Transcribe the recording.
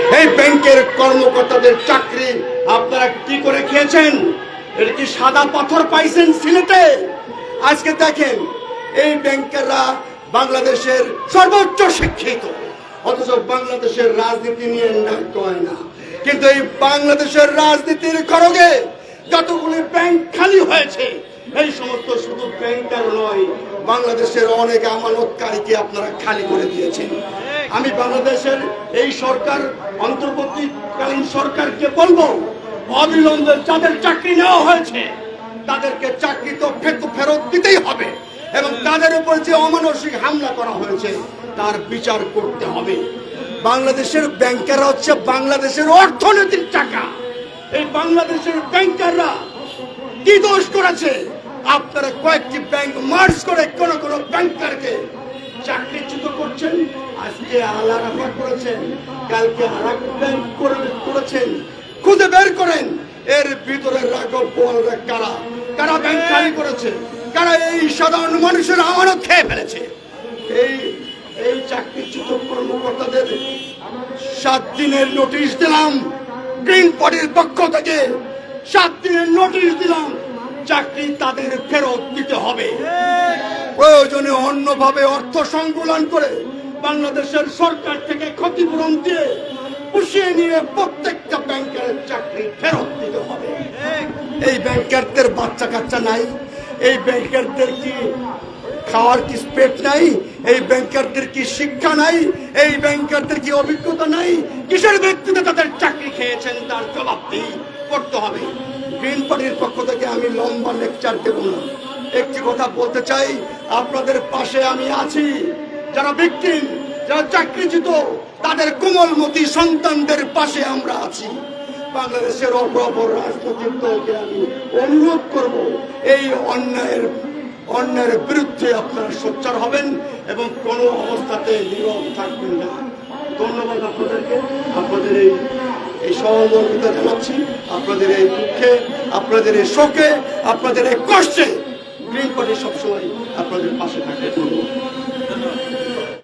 এই ব্যাংকের কর্মকর্তাদের চাকরি আপনারা কি করে খেয়েছেন? এটা কি সাদা পাথর পাইছেন সিলেটে? আজকে দেখেন, এই ব্যাংকেররা বাংলাদেশের সর্বোচ্চ শিক্ষিত। অথচ বাংলাদেশের রাজনীতি নিয়ে না কয় না কিন্তু এই বাংলাদেশের রাজনীতির খড়গে যতগুলি ব্যাংক খালি হয়েছে, এই সমস্ত শুধু ব্যাংকার নয়, বাংলাদেশের অনেক আমানতকারীকে আপনারা খালি করে দিয়েছেন। আমি বাংলাদেশের এই সরকার, অন্তর্বর্তীকালীন সরকারকে বলব, অবিলম্বে যাদের চাকরি নেওয়া হয়েছে, তাদেরকে চাকরি তো ফেরত দিতেই হবে এবং তাদের উপর যে অমানসিক হামলা করা হয়েছে, তার বিচার করতে হবে। বাংলাদেশের ব্যাংকাররা হচ্ছে বাংলাদেশের অর্থনীতির টাকা। এই বাংলাদেশের ব্যাংকাররা কি দোষ করেছে? আপনারা কয়েকটি ব্যাংক মার্চ করে কোন কোন ব্যাংকারকে আজকে আলাদা করেছেন, কালকে আর করে- করেছেন, খুঁজে বের করেন, এর ভিতরে রাঘব বোয়ালরা কারা? কারা ব্যাংক খালি করেছে? কারা এই সাধারণ মানুষের আমানত খেয়ে ফেলেছে? এই এই চাকরিচ্যুত কর্মকর্তাদের সাত দিনের নোটিশ দিলাম গ্রিন পার্টির পক্ষ থেকে সাত দিনের নোটিশ দিলাম, চাকরি তাদের ফেরত দিতে হবে। প্রয়োজনে অন্যভাবে অর্থ সংকুলন করে বাংলাদেশের সরকার থেকে ক্ষতিপূরণ দিয়ে পুষিয়ে নিয়ে প্রত্যেকটা ব্যাংকের চাকরি ফেরত দিতে হবে। এই ব্যাংকারদের বাচ্চা কাচ্চা নাই, এই ব্যাংকারদের কি খাওয়ার কি স্পেট নাই, এই ব্যাংকারদের কি শিক্ষা নাই, এই ব্যাংকারদের কি অভিজ্ঞতা নাই, কিসের ব্যক্তিতে তাদের চাকরি খেয়েছেন তার জবাবদি করতে হবে। গ্রিন পার্টির পক্ষ থেকে আমি লম্বা লেকচার দেব না। একটি কথা বলতে চাই, আপনাদের পাশে আমি আছি, যারা ভিকটিম যারা চাকরিচ্যুত, তাদের কোমলমতি সন্তানদের পাশে আমরা আছি। বাংলাদেশের অপরাপর রাজনৈতিক দলকে আমি অনুরোধ করব, এই অন্যায়ের অন্যায়ের বিরুদ্ধে আপনারা সোচ্চার হবেন এবং কোনো অবস্থাতে নীরব থাকবেন না। ধন্যবাদ আপনাদেরকে। আপনাদের এই এই সহমর্মিতা জানাচ্ছি। আপনাদের এই দুঃখে, আপনাদের এই শোকে, আপনাদের এই কষ্টে গ্রিন পার্টি সবসময় আপনাদের পাশে থাকে ধন্যবাদ।